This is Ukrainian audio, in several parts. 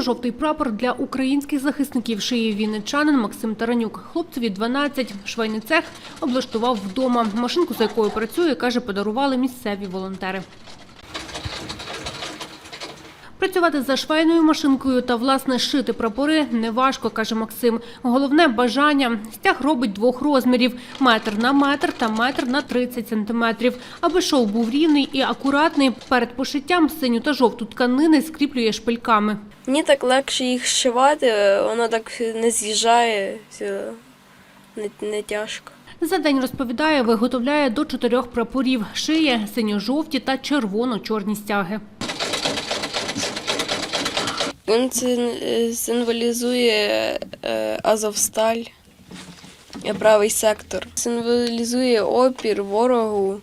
Синьо-жовтий прапор для українських захисників шиї вінничанин Максим Таранюк. Хлопцеві 12. Швейний цех облаштував вдома. Машинку, за якою працює, каже, подарували місцеві волонтери. Працювати за швейною машинкою та, власне, шити прапори неважко, каже Максим. Головне – бажання. Стяг робить двох розмірів – метр на метр та метр на 30 сантиметрів. Аби шов був рівний і акуратний, перед пошиттям синю та жовту тканини скріплює шпильками. Мені так легше їх зшивати, воно так не з'їжджає, не, не тяжко. За день, розповідає, виготовляє до чотирьох прапорів. Шиє синьо-жовті та червоно-чорні стяги. Він е, символізує е, Азовсталь, е, правий сектор. Символізує опір ворогу.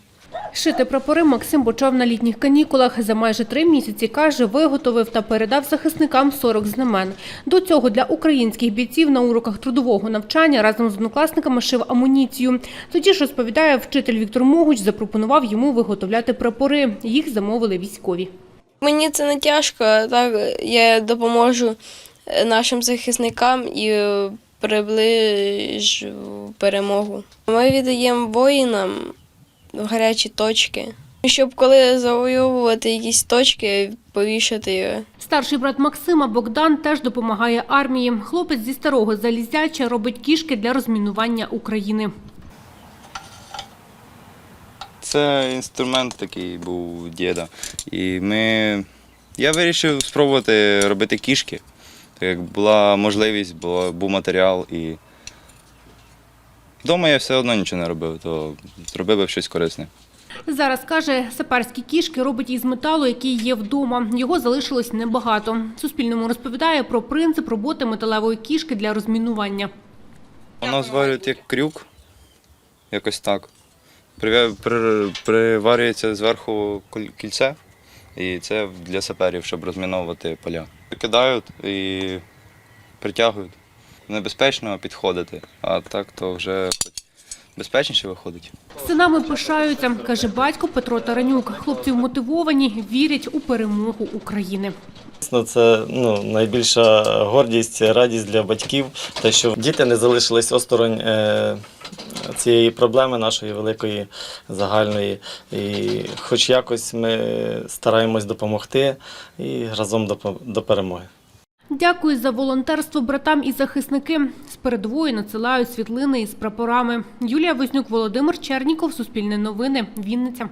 Шити прапори Максим почав на літніх канікулах. За майже три місяці, каже, виготовив та передав захисникам 40 знамен. До цього для українських бійців на уроках трудового навчання разом з однокласниками шив амуніцію. Тоді ж, розповідає, вчитель Віктор Могуч запропонував йому виготовляти прапори. Їх замовили військові. Мені це не тяжко, так я допоможу е, нашим захисникам і е, приближу перемогу. Ми віддаємо воїнам в гарячі точки, щоб коли завойовувати якісь точки, повішати його. Старший брат Максима Богдан теж допомагає армії. Хлопець зі старого залізяча робить кішки для розмінування України. Це інструмент такий був діда. І ми... я вирішив спробувати робити кішки. Так як була можливість, була, був матеріал і. Вдома я все одно нічого не робив, то зробив би щось корисне. Зараз, каже, саперські кішки робить із металу, який є вдома. Його залишилось небагато. Суспільному розповідає про принцип роботи металевої кішки для розмінування. Воно зварюють як крюк, якось так. Приварюється зверху кільце, і це для саперів, щоб розміновувати поля. Кидають і притягують. Небезпечно підходити, а так то вже безпечніше виходить. Синами пишаються, каже батько Петро Таранюк. Хлопці мотивовані, вірять у перемогу України. Це ну, найбільша гордість, радість для батьків, те, що діти не залишились осторонь е, цієї проблеми нашої великої загальної. І хоч якось ми стараємось допомогти і разом до, до перемоги. Дякую за волонтерство братам і захисники. Передової надсилають світлини із прапорами. Юлія Вознюк, Володимир Черніков, Суспільне новини, Вінниця.